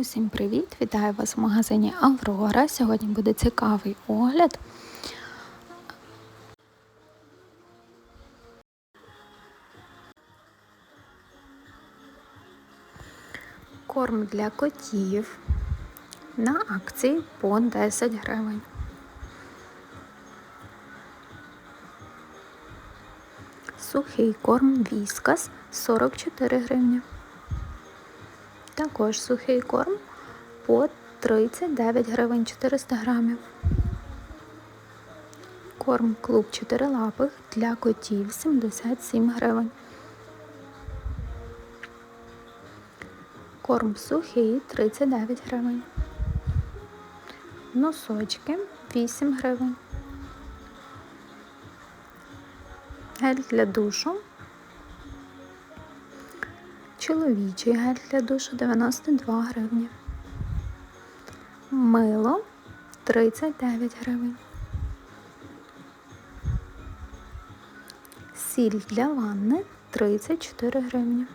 Усім привіт! Вітаю вас в магазині Аврора. Сьогодні буде цікавий огляд. Корм для котів на акції по 10 гривень. Сухий корм Віскас 44 гривні. Також сухий корм по 39 гривень 400 грамів. Корм клуб чотирилапих для котів 77 гривень. Корм сухий 39 гривень. Носочки 8 гривень. Гель для душу Чоловічий гель для душу 92 гривні. Мило 39 гривень. Сіль для ванни 34 гривні.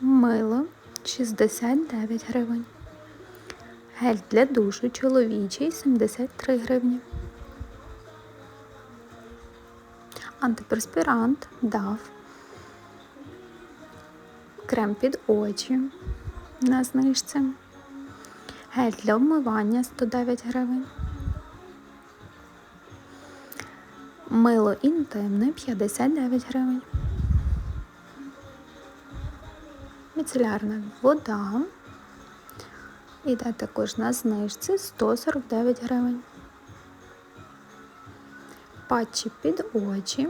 Мило 69 гривень. Гель для душу чоловічий 73 гривні. Антиперспірант дав крем під очі. На знижці, гель для вмивання 109 гривень, мило інтимне 59 гривень, міцелярна вода. Іде також на знижці 149 гривень. Патчі під очі.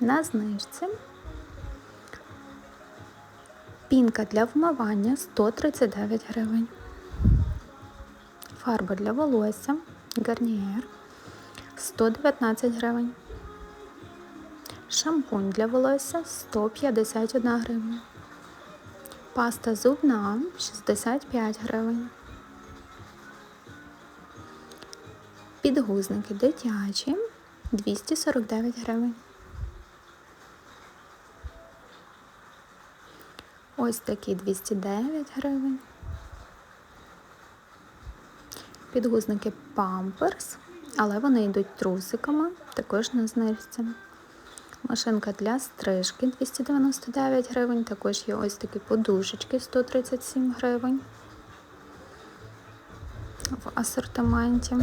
На знижці Пінка для вмивання 139 гривень. Фарба для волосся Гарнієр 119 гривень. Шампунь для волосся 151 гривня. Паста зубна 65 гривень. Підгузники дитячі 249 гривень. Ось такі 209 гривень. Підгузники памперс, але вони йдуть трусиками, також на знижці. Машинка для стрижки 299 гривень, також є ось такі подушечки 137 гривень в асортименті.